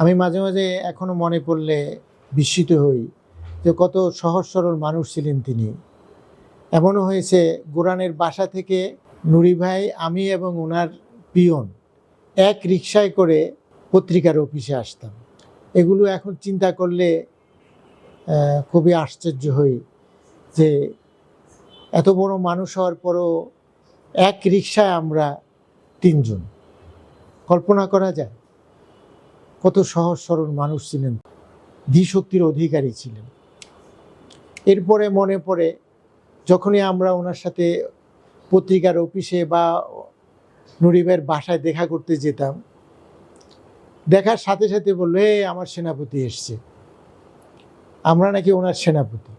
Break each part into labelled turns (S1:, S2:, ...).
S1: আমি মাঝে মাঝে এখনও মনে পড়লে বিস্মিত হই যে কত সহজ সরল মানুষ ছিলেন তিনি। এমনও হয়েছে গোরানের বাসা থেকে নুরি ভাই, আমি এবং ওনার পিয়ন এক রিক্সায় করে পত্রিকার অফিসে আসতাম। এগুলো এখন চিন্তা করলে খুবই আশ্চর্য হই যে এত বড় মানুষ হওয়ার পরও এক রিক্সায় আমরা তিনজন। কল্পনা করা যায়? কত সহজ সরল মানুষ ছিলেন। ধীশক্তির অধিকারী ছিলেন। এরপরে মনে পড়ে, যখনই আমরা ওনার সাথে পত্রিকার অফিসে বা নুরিবের বাসায় দেখা করতে যেতাম, দেখার সাথে সাথে বলল, এ, আমার সেনাপতি এসছে। আমরা নাকি ওনার সেনাপতি।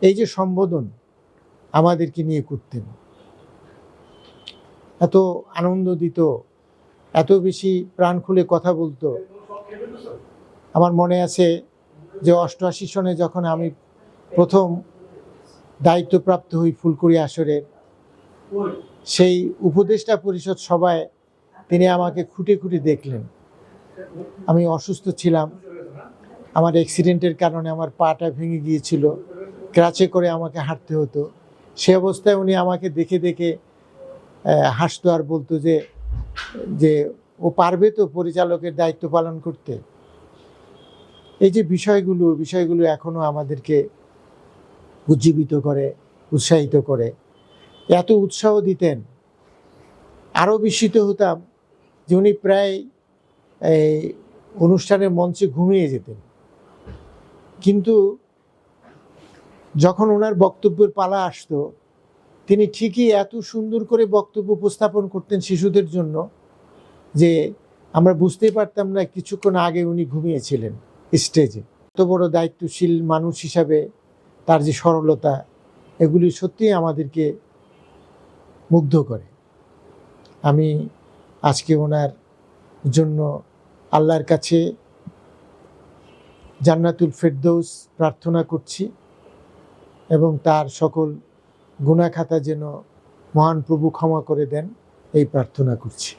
S1: এই যে সম্বোধন আমাদেরকে নিয়ে করতেন। এত আনন্দ দিত এত বেশি প্রাণ খুলে কথা বলতো। আমার মনে আছে যে অষ্টআশি সনে যখন আমি প্রথম দায়িত্বপ্রাপ্ত হই ফুলকুড়ি আসরের, সেই উপদেষ্টা পরিষদ সভায় তিনি আমাকে খুঁটে খুঁটে দেখলেন। আমি অসুস্থ ছিলাম। আমার অ্যাক্সিডেন্টের কারণে আমার পাটা ভেঙে গিয়েছিল। ক্রাচে করে আমাকে হাঁটতে হতো। সে অবস্থায় উনি আমাকে দেখে দেখে হাসতো আর বলতো যে যে ও পারবে তো পরিচালকের দায়িত্ব পালন করতে। এই যে বিষয়গুলো বিষয়গুলো এখনও আমাদেরকে উজ্জীবিত করে, উৎসাহিত করে, এত উৎসাহ দিতেন। আরও বিস্মিত হতাম যে উনি প্রায় এই অনুষ্ঠানের মঞ্চে ঘুমিয়ে যেতেন। কিন্তু যখন ওনার বক্তব্যের পালা আসতো তিনি ঠিকই এত সুন্দর করে বক্তব্য উপস্থাপন করতেন শিশুদের জন্য যে আমরা বুঝতেই পারতাম না কিছুক্ষণ আগে উনি ঘুমিয়েছিলেন স্টেজে। এত বড় দায়িত্বশীল মানুষ হিসাবে তার যে সরলতা, এগুলি সত্যিই আমাদেরকে মুগ্ধ করে। আমি আজকে ওনার জন্য আল্লাহর কাছে জান্নাতুল ফেরদৌস প্রার্থনা করছি এবং তার সকল গুণাখাতা যেন মহান প্রভু ক্ষমা করে দেন এই প্রার্থনা করছি।